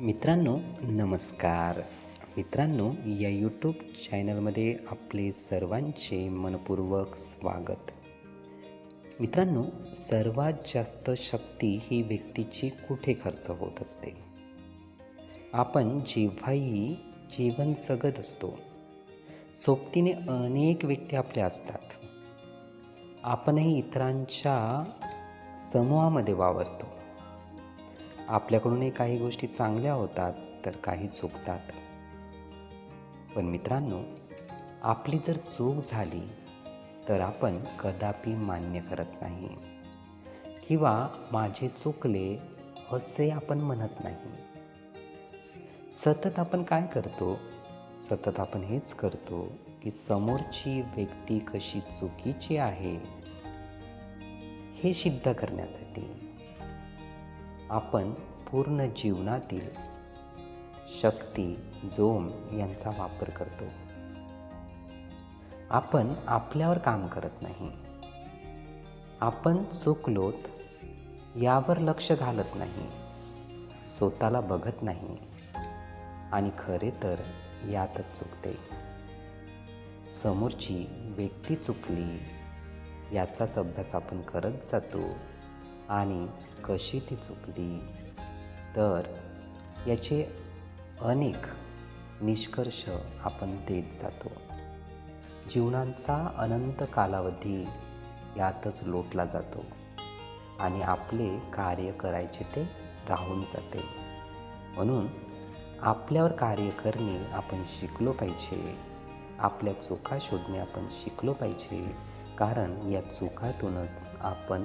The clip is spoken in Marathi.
मित्रांनो नमस्कार. मित्रांनो या यूट्यूब चॅनलमध्ये आपले सर्वांचे मनपूर्वक स्वागत. मित्रांनो सर्वात जास्त शक्ती ही व्यक्तीची कुठे खर्च होत असते? आपण जेव्हाही जीवन जगत असतो सोबतीने अनेक व्यक्ती आपल्या असतात. आपणही इतरांच्या समूहामध्ये वावरतो. आपल्याकडूनही काही गोष्टी चांगल्या होतात तर काही चुकतात. पण मित्रांनो आपली जर चूक झाली तर आपण कदापि मान्य करत नाही. किंवा माझे चुकले असे आपण म्हणत नाही. सतत आपण काय करतो? सतत आपण हेच करतो की समोरची व्यक्ती कशी चुकीची आहे हे सिद्ध करण्यासाठी. आपण पूर्ण जीवनातील शक्ती जोम यांचा वापर करतो. आपण आपल्यावर काम करत नाही. आपण चुकलोत यावर लक्ष घालत नाही. स्वतःला बघत नाही. आणि खरे तर यातच चुकते. समोरची व्यक्ती चुकली याचाच अभ्यास आपण करत जातो. आणि कशी ती चुकली? तर याचे अनेक निष्कर्ष आपण देत जातो. जीवनांचा अनंत कालावधी यातच लोटला जातो आणि आपले कार्य करायचे ते राहून जाते. म्हणून आपल्यावर कार्य करणे आपण शिकलो पाहिजे. आपल्या चुका शोधणे आपण शिकलो पाहिजे. कारण या चुकातूनच आपण